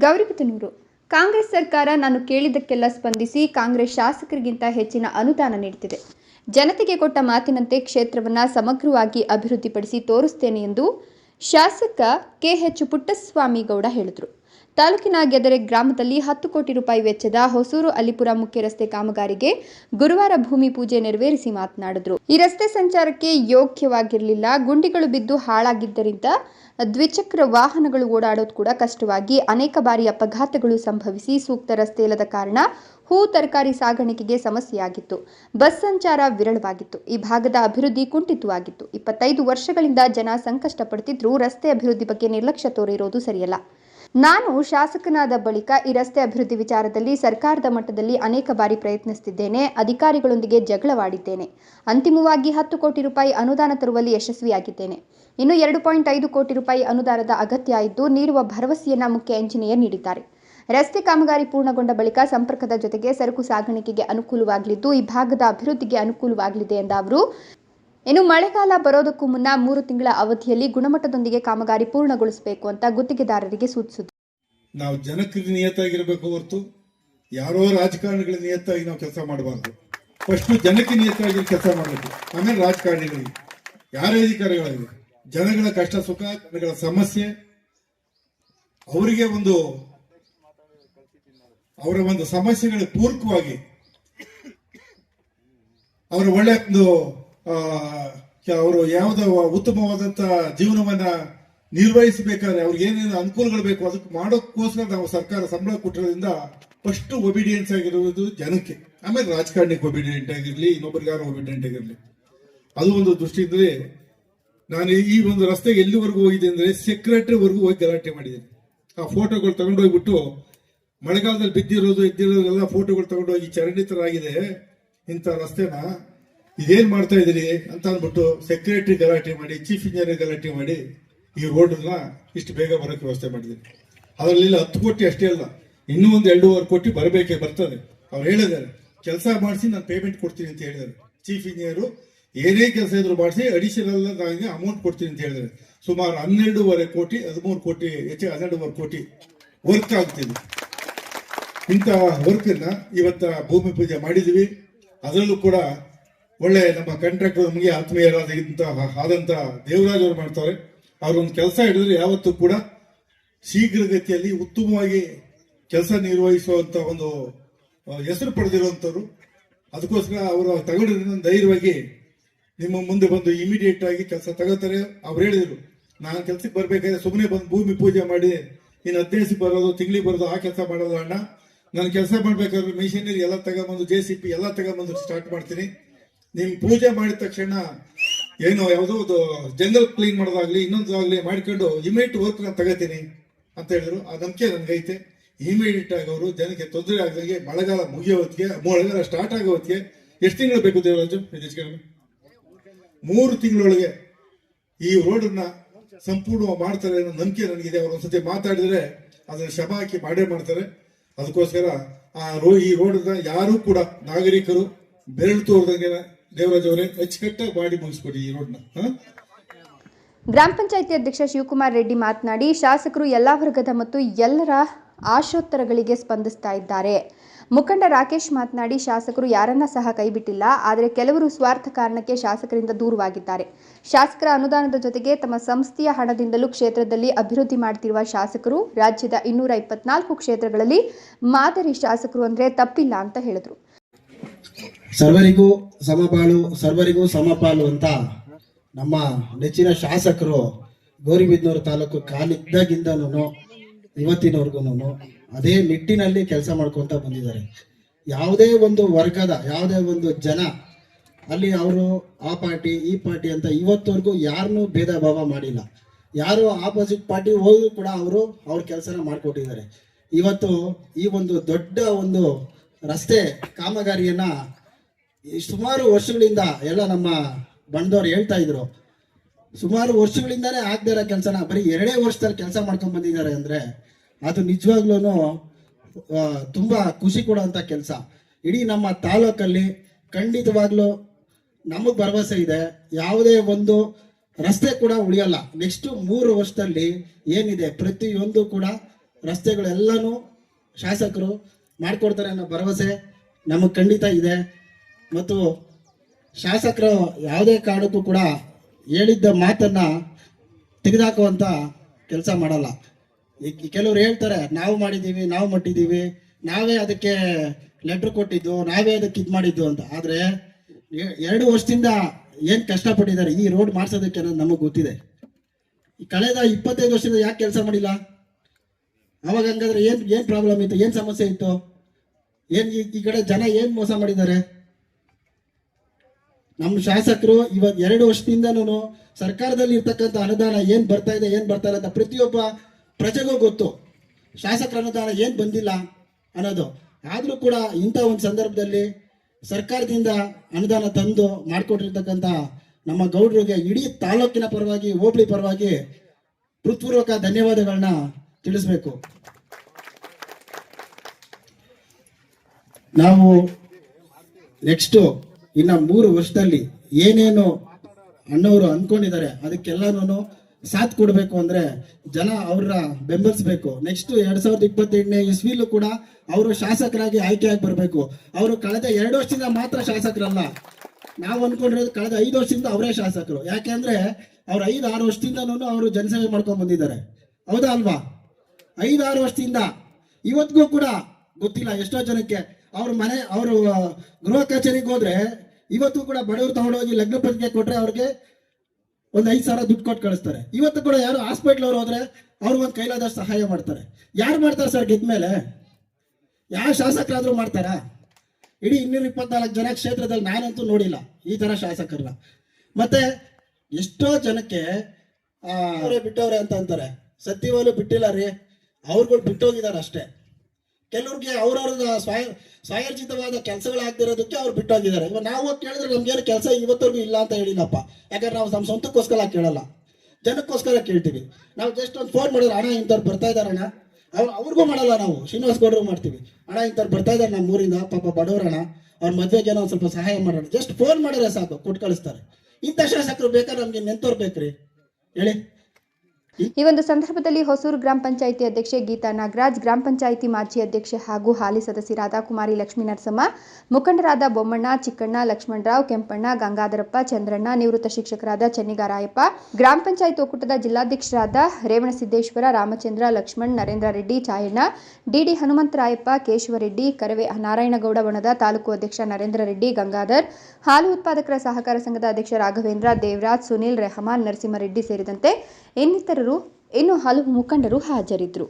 ಗೌರಿಬಿದನೂರು ಕಾಂಗ್ರೆಸ್ ಸರ್ಕಾರ ನಾನು ಕೇಳಿದ್ದಕ್ಕೆಲ್ಲ ಸ್ಪಂದಿಸಿ ಕಾಂಗ್ರೆಸ್ ಶಾಸಕರಿಗಿಂತ ಹೆಚ್ಚಿನ ಅನುದಾನ ನೀಡುತ್ತಿದೆ. ಜನತೆಗೆ ಕೊಟ್ಟ ಮಾತಿನಂತೆ ಕ್ಷೇತ್ರವನ್ನು ಸಮಗ್ರವಾಗಿ ಅಭಿವೃದ್ಧಿಪಡಿಸಿ ತೋರಿಸ್ತೇನೆ ಎಂದು ಶಾಸಕ ಕೆಎಚ್ ಪುಟ್ಟಸ್ವಾಮಿ ಗೌಡ ಹೇಳಿದರು. ತಾಲೂಕಿನ ಗೆದರೆ ಗ್ರಾಮದಲ್ಲಿ ಹತ್ತು ಕೋಟಿ ರೂಪಾಯಿ ವೆಚ್ಚದ ಹೊಸೂರು ಅಲಿಪುರ ಮುಖ್ಯ ರಸ್ತೆ ಕಾಮಗಾರಿಗೆ ಗುರುವಾರ ಭೂಮಿ ಪೂಜೆ ನೆರವೇರಿಸಿ ಮಾತನಾಡಿದರು. ಈ ರಸ್ತೆ ಸಂಚಾರಕ್ಕೆ ಯೋಗ್ಯವಾಗಿರಲಿಲ್ಲ. ಗುಂಡಿಗಳು ಬಿದ್ದು ಹಾಳಾಗಿದ್ದರಿಂದ ದ್ವಿಚಕ್ರ ವಾಹನಗಳು ಓಡಾಡೋದು ಕೂಡ ಕಷ್ಟವಾಗಿ ಅನೇಕ ಬಾರಿ ಅಪಘಾತಗಳು ಸಂಭವಿಸಿ ಸೂಕ್ತ ರಸ್ತೆ ಇಲ್ಲದ ಕಾರಣ ಹೂ ತರಕಾರಿ ಸಾಗಾಣಿಕೆಗೆ ಸಮಸ್ಯೆಯಾಗಿತ್ತು. ಬಸ್ ಸಂಚಾರ ವಿರಳವಾಗಿತ್ತು. ಈ ಭಾಗದ ಅಭಿವೃದ್ಧಿ ಕುಂಠಿತವಾಗಿತ್ತು. ಇಪ್ಪತ್ತೈದು ವರ್ಷಗಳಿಂದ ಜನ ಸಂಕಷ್ಟಪಡುತ್ತಿದ್ದರೂ ರಸ್ತೆ ಅಭಿವೃದ್ಧಿ ಬಗ್ಗೆ ನಿರ್ಲಕ್ಷ್ಯ ತೋರಿರೋದು ಸರಿಯಲ್ಲ. ನಾನು ಶಾಸಕನಾದ ಬಳಿಕ ಈ ರಸ್ತೆ ಅಭಿವೃದ್ಧಿ ವಿಚಾರದಲ್ಲಿ ಸರ್ಕಾರದ ಮಟ್ಟದಲ್ಲಿ ಅನೇಕ ಬಾರಿ ಪ್ರಯತ್ನಿಸುತ್ತಿದ್ದೇನೆ. ಅಧಿಕಾರಿಗಳೊಂದಿಗೆ ಜಗಳವಾಡಿದ್ದೇನೆ. ಅಂತಿಮವಾಗಿ ಹತ್ತು ಕೋಟಿ ರೂಪಾಯಿ ಅನುದಾನ ತರುವಲ್ಲಿ ಯಶಸ್ವಿಯಾಗಿದ್ದೇನೆ. ಇನ್ನು ಎರಡು ಪಾಯಿಂಟ್ ಐದು ಕೋಟಿ ರೂಪಾಯಿ ಅನುದಾನದ ಅಗತ್ಯ ಇದ್ದು ನೀಡುವ ಭರವಸೆಯನ್ನ ಮುಖ್ಯ ಎಂಜಿನಿಯರ್ ನೀಡಿದ್ದಾರೆ. ರಸ್ತೆ ಕಾಮಗಾರಿ ಪೂರ್ಣಗೊಂಡ ಬಳಿಕ ಸಂಪರ್ಕದ ಜೊತೆಗೆ ಸರಕು ಸಾಗಾಣಿಕೆಗೆ ಅನುಕೂಲವಾಗಲಿದ್ದು, ಈ ಭಾಗದ ಅಭಿವೃದ್ಧಿಗೆ ಅನುಕೂಲವಾಗಲಿದೆ ಎಂದ ಅವರು ಇನ್ನು ಮಳೆಗಾಲ ಬರೋದಕ್ಕೂ ಮುನ್ನ ಮೂರು ತಿಂಗಳ ಅವಧಿಯಲ್ಲಿ ಗುಣಮಟ್ಟದೊಂದಿಗೆ ಕಾಮಗಾರಿ ಪೂರ್ಣಗೊಳಿಸಬೇಕು ಅಂತ ಗುತ್ತಿಗೆದಾರರಿಗೆ ಸೂಚಿಸಿದರು. ನಾವು ಜನಕ್ಕೆ ನಿಯತ್ತಾಗಿರಬೇಕು ಹೊರತು ಯಾರೋ ರಾಜಕಾರಣಿಗಳ ನಿಯತ್ತಾಗಿ ನಾವು ಕೆಲಸ ಮಾಡಬಾರ್ದು. ಫಸ್ಟ್ ಜನಕ್ಕೆ ನಿಯತ್ತಾಗಿ ಕೆಲಸ ಮಾಡಬೇಕು. ಆಮೇಲೆ ರಾಜಕಾರಣಿಗಳಿಗೆ. ಯಾರೇ ಅಧಿಕಾರಿಗಳಾಗಲಿ ಜನಗಳ ಕಷ್ಟ, ಸುಖ, ಜನಗಳ ಸಮಸ್ಯೆ, ಅವರಿಗೆ ಒಂದು ಅವರ ಒಂದು ಸಮಸ್ಯೆಗಳಿಗೆ ಪೂರಕವಾಗಿ ಅವರ ಒಳ್ಳೆ ಒಂದು ಅವರು ಯಾವುದೋ ಉತ್ತಮವಾದಂತ ಜೀವನವನ್ನ ನಿರ್ವಹಿಸಬೇಕಾದ್ರೆ ಅವ್ರಿಗೆ ಏನೇನು ಅನುಕೂಲಗಳು ಬೇಕು ಅದಕ್ಕೆ ಮಾಡೋಕ್ಕೋಸ್ಕರ ನಾವು ಸರ್ಕಾರ ಸಂಬಳ ಕೊಟ್ಟಿರೋದ್ರಿಂದ ಫಸ್ಟ್ ಒಬಿಡಿಯನ್ಸ್ ಆಗಿರುವುದು ಜನಕ್ಕೆ. ಆಮೇಲೆ ರಾಜಕಾರಣಿಗೆ ಒಬಿಡಿಯೆಂಟ್ ಆಗಿರಲಿ ಇನ್ನೊಬ್ಬರಿಗಾರ ಒಬಿಡಿಯಂಟ್ ಆಗಿರಲಿ. ಅದು ಒಂದು ದೃಷ್ಟಿಯಿಂದಲೇ ನಾನು ಈ ಒಂದು ರಸ್ತೆಗೆ ಎಲ್ಲಿವರೆಗೂ ಹೋಗಿದೆ ಅಂದ್ರೆ ಸೆಕ್ರೆಟರಿವರೆಗೂ ಹೋಗಿ ಗಲಾಟೆ ಮಾಡಿದ್ದೀನಿ ಆ ಫೋಟೋಗಳು ತಗೊಂಡೋಗ್ಬಿಟ್ಟು ಮಳೆಗಾಲದಲ್ಲಿ ಬಿದ್ದಿರೋದು ಎದ್ದಿರೋದೆಲ್ಲ ಫೋಟೋಗಳು ತಗೊಂಡೋಗಿ ಚರಂಡಿ ತರ ಆಗಿದೆ ಇಂಥ ರಸ್ತೆನ. ಇದೇನ್ ಮಾಡ್ತಾ ಇದೀರಿ ಅಂತ ಅಂದ್ಬಿಟ್ಟು ಸೆಕ್ರೆಟರಿ ಗಲಾಟೆ ಮಾಡಿ ಚೀಫ್ ಇಂಜಿನಿಯರ್ ಗಲಾಟೆ ಮಾಡಿ ಈ ರೋಡ್ನ ಇಷ್ಟು ಬೇಗ ಬರೋಕೆ ವ್ಯವಸ್ಥೆ ಮಾಡಿದ್ದೀನಿ ಅದರಲ್ಲಿ ಹತ್ತು ಕೋಟಿ ಅಷ್ಟೇ ಅಲ್ಲ, ಇನ್ನೂ ಒಂದು ಎರಡೂವರೆ ಕೋಟಿ ಬರಬೇಕೇ ಬರ್ತದೆ. ಅವ್ರು ಹೇಳಿದ್ದಾರೆ, ಕೆಲಸ ಮಾಡಿಸಿ ನಾನು ಪೇಮೆಂಟ್ ಕೊಡ್ತೀನಿ ಅಂತ ಹೇಳಿದ್ದಾರೆ. ಚೀಫ್ ಇಂಜಿನಿಯರು ಏನೇ ಕೆಲಸ ಇದ್ರು ಮಾಡಿಸಿ ಅಡಿಷನಲ್ ನನಗೆ ಅಮೌಂಟ್ ಕೊಡ್ತೀನಿ ಅಂತ ಹೇಳಿದ್ದಾರೆ. ಸುಮಾರು ಹನ್ನೆರಡೂವರೆ ಕೋಟಿ, ಹದಿಮೂರು ಕೋಟಿ, ಹೆಚ್ಚು ಹನ್ನೆರಡೂವರೆ ಕೋಟಿ ವರ್ಕ್ ಆಗ್ತಿದೆ. ಇಂಥ ವರ್ಕನ್ನ ಇವತ್ತ ಭೂಮಿ ಪೂಜೆ ಮಾಡಿದ್ವಿ ಅದರಲ್ಲೂ ಕೂಡ ಒಳ್ಳೆ ನಮ್ಮ ಕಂಟ್ರಾಕ್ಟರ್ ನಮಗೆ ಆತ್ಮೀಯರಾದ ಆದಂತ ದೇವರಾಜ್ ಅವರು ಮಾಡ್ತಾರೆ. ಅವ್ರೊಂದು ಕೆಲಸ ಹಿಡಿದ್ರೆ ಯಾವತ್ತೂ ಕೂಡ ಶೀಘ್ರಗತಿಯಲ್ಲಿ ಉತ್ತಮವಾಗಿ ಕೆಲಸ ನಿರ್ವಹಿಸುವಂತ ಒಂದು ಹೆಸರು ಪಡೆದಿರುವಂಥವ್ರು ಅದಕ್ಕೋಸ್ಕರ ಅವರು ತಗೊಂಡಿರೋದ್ರಿಂದ ಧೈರ್ಯವಾಗಿ ನಿಮ್ಮ ಮುಂದೆ ಬಂದು ಇಮಿಡಿಯೇಟ್ ಆಗಿ ಕೆಲಸ ತಗೋತಾರೆ. ಅವ್ರು ಹೇಳಿದರು, ನಾನು ಕೆಲ್ಸಕ್ಕೆ ಬರಬೇಕಾದ್ರೆ ಸುಮ್ಮನೆ ಬಂದು ಭೂಮಿ ಪೂಜೆ ಮಾಡಿ ಇನ್ನು ಹದಿನೈದು ಬರೋದು, ತಿಂಗಳಿಗೆ ಬರೋದು, ಆ ಕೆಲಸ ಮಾಡೋದು ಅಣ್ಣ. ನಾನು ಕೆಲಸ ಮಾಡಬೇಕಾದ್ರೆ ಮಿಷಿನರಿ ಎಲ್ಲ ತಗೊಂಬಂದು ಜೆ ಸಿ ಪಿ ಎಲ್ಲ ತಗೊಂಬಂದು ಸ್ಟಾರ್ಟ್ ಮಾಡ್ತೀನಿ. ನಿಮ್ ಪೂಜೆ ಮಾಡಿದ ತಕ್ಷಣ ಏನು ಯಾವುದೋ ಜಂಗಲ್ ಕ್ಲೀನ್ ಮಾಡೋದಾಗ್ಲಿ ಇನ್ನೊಂದು ಆಗ್ಲಿ ಮಾಡ್ಕೊಂಡು ಇಮಿಡಿಯೇಟ್ ವರ್ಕ್ ನಾನು ತಗೋತೀನಿ ಅಂತ ಹೇಳಿದ್ರು. ಆ ನಂಬಿಕೆ ನನಗೈತೆ. ಇಮಿಡಿಯೇಟ್ ಆಗಿ ಅವರು ಜನಕ್ಕೆ ತೊಂದರೆ ಆಗದಂಗೆ ಮಳೆಗಾಲ ಮುಗಿಯೋ ಹೊತ್ತಿಗೆ, ಮಳೆಗಾಲ ಸ್ಟಾರ್ಟ್ ಆಗೋ ಹೊತ್ತಿಗೆ ಎಷ್ಟು ತಿಂಗಳು ಬೇಕು ದೇವರಾಜು ನಿಜಕ್ಕೆ ಮೂರು ತಿಂಗಳೊಳಗೆ ಈ ರೋಡನ್ನ ಸಂಪೂರ್ಣ ಮಾಡ್ತಾರೆ ಅನ್ನೋ ನಂಬಿಕೆ ನನಗಿದೆ. ಅವ್ರು ಒಂದ್ಸತಿ ಮಾತಾಡಿದ್ರೆ ಅದನ್ನ ಶಬ ಹಾಕಿ ಮಾಡೇ ಮಾಡ್ತಾರೆ. ಅದಕ್ಕೋಸ್ಕರ ಆ ರೋ, ಈ ರೋಡನ್ನ ಯಾರು ಕೂಡ ನಾಗರಿಕರು ಬೆರಳು ತೋರ್ದಂಗೆ ಗ್ರಾಮ ಪಂಚಾಯಿತಿ ಅಧ್ಯಕ್ಷ ಶಿವಕುಮಾರ್ ರೆಡ್ಡಿ ಮಾತನಾಡಿ, ಶಾಸಕರು ಎಲ್ಲ ವರ್ಗದ ಮತ್ತು ಎಲ್ಲರ ಆಶೋತ್ತರಗಳಿಗೆ ಸ್ಪಂದಿಸ್ತಾ ಇದ್ದಾರೆ. ಮುಖಂಡ ರಾಕೇಶ್ ಮಾತನಾಡಿ, ಶಾಸಕರು ಯಾರನ್ನ ಸಹ ಕೈಬಿಟ್ಟಿಲ್ಲ, ಆದರೆ ಕೆಲವರು ಸ್ವಾರ್ಥ ಕಾರಣಕ್ಕೆ ಶಾಸಕರಿಂದ ದೂರವಾಗಿದ್ದಾರೆ. ಶಾಸಕರ ಅನುದಾನದ ಜೊತೆಗೆ ತಮ್ಮ ಸಂಸ್ಥೆಯ ಹಣದಿಂದಲೂ ಕ್ಷೇತ್ರದಲ್ಲಿ ಅಭಿವೃದ್ಧಿ ಮಾಡ್ತಿರುವ ಶಾಸಕರು, ರಾಜ್ಯದ ಇನ್ನೂರ ಇಪ್ಪತ್ನಾಲ್ಕು ಕ್ಷೇತ್ರಗಳಲ್ಲಿ ಮಾದರಿ ಶಾಸಕರು ಅಂದ್ರೆ ತಪ್ಪಿಲ್ಲ ಅಂತ ಹೇಳಿದ್ರು. ಸರ್ವರಿಗೂ ಸಮಬಾಳು ಸರ್ವರಿಗೂ ಸಮಪಾಲು ಅಂತ ನಮ್ಮ ನೆಚ್ಚಿನ ಶಾಸಕರು ಗೌರಿಬಿದನೂರು ತಾಲೂಕು ಕಾಲಿದ್ದಾಗಿಂದನೂ ಇವತ್ತಿನವರೆಗೂ ಅದೇ ನಿಟ್ಟಿನಲ್ಲಿ ಕೆಲಸ ಮಾಡ್ಕೊಂತ ಬಂದಿದ್ದಾರೆ. ಯಾವುದೇ ಒಂದು ವರ್ಗದ, ಯಾವುದೇ ಒಂದು ಜನ ಅಲ್ಲಿ ಅವರು ಆ ಪಾರ್ಟಿ, ಈ ಪಾರ್ಟಿ ಅಂತ ಇವತ್ತವರೆಗೂ ಯಾರನ್ನೂ ಭೇದ ಭಾವ ಮಾಡಿಲ್ಲ. ಯಾರು ಆಪೋಸಿಟ್ ಪಾರ್ಟಿ ಹೋದ್ರು ಕೂಡ ಅವರು ಅವ್ರ ಕೆಲಸನ ಮಾಡಿಕೊಟ್ಟಿದ್ದಾರೆ. ಇವತ್ತು ಈ ಒಂದು ದೊಡ್ಡ ಒಂದು ರಸ್ತೆ ಕಾಮಗಾರಿಯನ್ನ ಈ ಸುಮಾರು ವರ್ಷಗಳಿಂದ ಎಲ್ಲ ನಮ್ಮ ಬಣ್ಣದವ್ರು ಹೇಳ್ತಾ ಇದ್ರು. ಸುಮಾರು ವರ್ಷಗಳಿಂದಾನೇ ಆಗದೆ ಇರೋ ಕೆಲಸನ, ಬರೀ ಎರಡೇ ವರ್ಷದಲ್ಲಿ ಕೆಲಸ ಮಾಡ್ಕೊಂಡ್ ಬಂದಿದ್ದಾರೆ ಅಂದ್ರೆ ಅದು ನಿಜವಾಗ್ಲೂ ತುಂಬಾ ಖುಷಿ ಕೊಡುವಂತ ಕೆಲಸ. ಇಡೀ ನಮ್ಮ ತಾಲೂಕಲ್ಲಿ ಖಂಡಿತವಾಗ್ಲೂ ನಮಗೆ ಭರವಸೆ ಇದೆ. ಯಾವುದೇ ಒಂದು ರಸ್ತೆ ಕೂಡ ಉಳಿಯಲ್ಲ. ನೆಕ್ಸ್ಟ್ ಮೂರು ವರ್ಷದಲ್ಲಿ ಏನಿದೆ, ಪ್ರತಿಯೊಂದು ಕೂಡ ರಸ್ತೆಗಳೆಲ್ಲನೂ ಶಾಸಕರು ಮಾಡಿಕೊಡ್ತಾರೆ ಅನ್ನೋ ಭರವಸೆ ನಮಗೆ ಖಂಡಿತ ಇದೆ. ಮತ್ತು ಶಾಸಕರು ಯಾವುದೇ ಕಾರಣಕ್ಕೂ ಕೂಡ ಹೇಳಿದ್ದ ಮಾತನ್ನು ತೆಗೆದಾಕುವಂಥ ಕೆಲಸ ಮಾಡಲ್ಲ. ಈ ಕೆಲವರು ಹೇಳ್ತಾರೆ, ನಾವು ಮಾಡಿದ್ದೀವಿ, ನಾವು ಮಟ್ಟಿದ್ದೀವಿ, ನಾವೇ ಅದಕ್ಕೆ ಲೆಟ್ರ್ ಕೊಟ್ಟಿದ್ದು, ನಾವೇ ಅದಕ್ಕೆ ಇದು ಮಾಡಿದ್ದು ಅಂತ. ಆದರೆ ಎರಡು ವರ್ಷದಿಂದ ಏನು ಕಷ್ಟಪಟ್ಟಿದ್ದಾರೆ, ಈ ರೋಡ್ ಮಾಡಿಸೋದಕ್ಕೆ ಅನ್ನೋದು ನಮಗೆ ಗೊತ್ತಿದೆ. ಈ ಕಳೆದ ಇಪ್ಪತ್ತೈದು ವರ್ಷದಿಂದ ಯಾಕೆ ಕೆಲಸ ಮಾಡಿಲ್ಲ? ಅವಾಗ ಹಂಗಾದ್ರೆ ಏನು ಏನು ಪ್ರಾಬ್ಲಮ್ ಇತ್ತು, ಏನು ಸಮಸ್ಯೆ ಇತ್ತು? ಏನು ಈ ಈ ಕಡೆ ಜನ ಏನು ಮೋಸ ಮಾಡಿದ್ದಾರೆ? ನಮ್ಮ ಶಾಸಕರು ಇವಾಗ ಎರಡು ವರ್ಷದಿಂದನೂ ಸರ್ಕಾರದಲ್ಲಿ ಇರ್ತಕ್ಕಂಥ ಅನುದಾನ ಏನು ಬರ್ತಾ ಇದೆ, ಏನು ಬರ್ತಾ ಇಲ್ಲ ಅಂತ ಪ್ರತಿಯೊಬ್ಬ ಪ್ರಜೆಗೂ ಗೊತ್ತು. ಶಾಸಕರ ಅನುದಾನ ಏನು ಬಂದಿಲ್ಲ ಅನ್ನೋದು. ಆದರೂ ಕೂಡ ಇಂಥ ಒಂದು ಸಂದರ್ಭದಲ್ಲಿ ಸರ್ಕಾರದಿಂದ ಅನುದಾನ ತಂದು ಮಾಡಿಕೊಟ್ಟಿರ್ತಕ್ಕಂಥ ನಮ್ಮ ಗೌಡ್ರಿಗೆ ಇಡೀ ತಾಲೂಕಿನ ಪರವಾಗಿ, ಹೋಬಳಿ ಪರವಾಗಿ ಹೃತ್ಪೂರ್ವಕ ಧನ್ಯವಾದಗಳನ್ನ ತಿಳಿಸ್ಬೇಕು. ನಾವು ನೆಕ್ಸ್ಟ್ ಇನ್ನ ಮೂರು ವರ್ಷದಲ್ಲಿ ಏನೇನು ಅಣ್ಣವರು ಅನ್ಕೊಂಡಿದ್ದಾರೆ ಅದಕ್ಕೆಲ್ಲಾನು ಸಾಥ್ ಕೊಡಬೇಕು ಅಂದ್ರೆ ಜನ ಅವ್ರ ಬೆಂಬಲಿಸಬೇಕು. ನೆಕ್ಸ್ಟ್ ಎರಡ್ ಸಾವಿರದ ಇಪ್ಪತ್ತೆಂಟನೇ ಇಸ್ವಿಲೂ ಕೂಡ ಅವರು ಶಾಸಕರಾಗಿ ಆಯ್ಕೆಯಾಗಿ ಬರಬೇಕು. ಅವರು ಕಳೆದ ಎರಡು ವರ್ಷದಿಂದ ಮಾತ್ರ ಶಾಸಕರಲ್ಲ. ನಾವು ಅನ್ಕೊಂಡಿರೋದು ಕಳೆದ ಐದು ವರ್ಷದಿಂದ ಅವರೇ ಶಾಸಕರು. ಯಾಕೆಂದ್ರೆ ಅವ್ರು ಐದು, ಆರು ವರ್ಷದಿಂದನೂ ಅವರು ಜನಸೇವೆ ಮಾಡ್ಕೊಂಡು ಬಂದಿದ್ದಾರೆ. ಹೌದಾ ಅಲ್ವಾ? ಐದಾರು ವರ್ಷದಿಂದ. ಇವತ್ತಿಗೂ ಕೂಡ ಗೊತ್ತಿಲ್ಲ ಎಷ್ಟೋ ಜನಕ್ಕೆ. ಅವ್ರ ಮನೆ, ಅವರು ಗೃಹ ಕಚೇರಿಗೆ ಹೋದ್ರೆ ಇವತ್ತು ಕೂಡ ಬಡವರು ತಗೊಂಡೋಗಿ ಲಗ್ನ ಪತ್ರಿಕೆ ಕೊಟ್ರೆ ಅವ್ರಿಗೆ ಒಂದು ಐದು ಸಾವಿರ ದುಡ್ಡು ಕೊಟ್ಟು ಕಳಿಸ್ತಾರೆ. ಇವತ್ತು ಕೂಡ ಯಾರು ಹಾಸ್ಪಿಟ್ಲ್ ಅವ್ರು ಹೋದ್ರೆ ಅವ್ರಿಗೆ ಒಂದು ಕೈಲಾದಷ್ಟು ಸಹಾಯ ಮಾಡ್ತಾರೆ. ಯಾರು ಮಾಡ್ತಾರೆ ಸರ್ ಗೆದ್ಮೇಲೆ? ಯಾವ ಶಾಸಕರಾದರೂ ಮಾಡ್ತಾರಾ? ಇಡೀ ಇನ್ನೂರ ಇಪ್ಪತ್ನಾಲ್ಕು ಜನ ಕ್ಷೇತ್ರದಲ್ಲಿ ನಾನಂತೂ ನೋಡಿಲ್ಲ ಈ ಥರ ಶಾಸಕರನ್ನ. ಮತ್ತೆ ಎಷ್ಟೋ ಜನಕ್ಕೆ ಬಿಟ್ಟವ್ರೆ ಅಂತ ಅಂತಾರೆ. ಸತ್ಯವಾಲು ಬಿಟ್ಟಿಲ್ಲ ರೀ. ಅವ್ರುಗಳು ಬಿಟ್ಟೋಗಿದ್ದಾರೆ ಅಷ್ಟೇ. ಕೆಲವ್ರಿಗೆ ಅವ್ರವ್ರ ಸ್ವಯ ಸ್ವಯರ್ಜಿತವಾದ ಕೆಲಸಗಳಾಗ್ದಿರೋದಕ್ಕೆ ಅವ್ರು ಬಿಟ್ಟೋಗಿದ್ದಾರೆ. ಇವಾಗ ನಾವು ಕೇಳಿದ್ರೆ ನಮ್ಗೇನು ಕೆಲಸ ಇವತ್ತವರೆಗೂ ಇಲ್ಲ ಅಂತ ಹೇಳಿಲ್ಲಪ್ಪ. ಯಾಕಂದ್ರೆ ನಾವು ನಮ್ಮ ಸ್ವಂತಕ್ಕೋಸ್ಕರ ಕೇಳಲ್ಲ. ಜನಕ್ಕೋಸ್ಕರ ಕೇಳ್ತೀವಿ. ನಾವು ಜಸ್ಟ್ ಒಂದು ಫೋನ್ ಮಾಡಿದ್ರೆ ಹಣ ಇಂಥವ್ರು ಬರ್ತಾ ಅಣ್ಣ. ಅವ್ರು, ಅವ್ರಿಗೂ ಮಾಡಲ್ಲ ನಾವು. ಶ್ರೀನಿವಾಸ್ ಗೌಡ್ರು ಮಾಡ್ತೀವಿ. ಹಣ ಇಂಥವ್ರು ಬರ್ತಾ ಇದ್ದಾರೆ ನಮ್ಮ ಊರಿಂದ. ಪಾಪ ಬಡವರಣ ಅವ್ರ ಮದುವೆಗೆ ಏನೋ ಒಂದು ಸ್ವಲ್ಪ ಸಹಾಯ ಮಾಡೋಣ. ಜಸ್ಟ್ ಫೋನ್ ಮಾಡಿದ್ರೆ ಸಾಕು. ಕೊಟ್ಟು ಕಳಿಸ್ತಾರೆ. ಇಂಥ ಶಾಸಕರು ಬೇಕಾದ್ರೆ ನಮಗೆ ನೆಂತವ್ರು ಬೇಕ್ರಿ. ಹೇಳಿ. ಈ ಒಂದು ಸಂದರ್ಭದಲ್ಲಿ ಹೊಸೂರು ಗ್ರಾಮ ಪಂಚಾಯಿತಿ ಅಧ್ಯಕ್ಷೆ ಗೀತಾ ನಾಗರಾಜ್, ಗ್ರಾಮ ಪಂಚಾಯಿತಿ ಮಾಜಿ ಅಧ್ಯಕ್ಷೆ ಹಾಗೂ ಹಾಲಿ ಸದಸ್ಯರಾದ ಕುಮಾರಿ ಲಕ್ಷ್ಮೀ ನರಸಮ್ಮ, ಮುಖಂಡರಾದ ಬೊಮ್ಮಣ್ಣ, ಚಿಕ್ಕಣ್ಣ, ಲಕ್ಷ್ಮಣರಾವ್, ಕೆಂಪಣ್ಣ, ಗಂಗಾಧರಪ್ಪ, ಚಂದ್ರಣ್ಣ, ನಿವೃತ್ತ ಶಿಕ್ಷಕರಾದ ಚೆನ್ನಿಗಾರಾಯಪ್ಪ, ಗ್ರಾಮ ಪಂಚಾಯತ್ ಒಕ್ಕೂಟದ ಜಿಲ್ಲಾಧ್ಯಕ್ಷರಾದ ರೇವಣಸಿದ್ದೇಶ್ವರ, ರಾಮಚಂದ್ರ, ಲಕ್ಷ್ಮಣ್, ನರೇಂದ್ರ ರೆಡ್ಡಿ, ಚಾಯಣ್ಣ ಡಿಡಿ ಹನುಮಂತರಾಯಪ್ಪ, ಕೇಶವರೆಡ್ಡಿ, ಕರವೆ ನಾರಾಯಣಗೌಡ ಬಣದ ತಾಲೂಕು ಅಧ್ಯಕ್ಷ ನರೇಂದ್ರ ರೆಡ್ಡಿ, ಗಂಗಾಧರ್, ಹಾಲು ಉತ್ಪಾದಕರ ಸಹಕಾರ ಸಂಘದ ಅಧ್ಯಕ್ಷ ರಾಘವೇಂದ್ರ, ದೇವರಾಜ್, ಸುನೀಲ್ ರೆಹಮಾನ್, ನರಸಿಂಹರೆಡ್ಡಿ ಸೇರಿದಂತೆ ಇನ್ನಿತರರು ಇನ್ನೂ ಹಲವು ಮುಖಂಡರು ಹಾಜರಿದ್ದರು.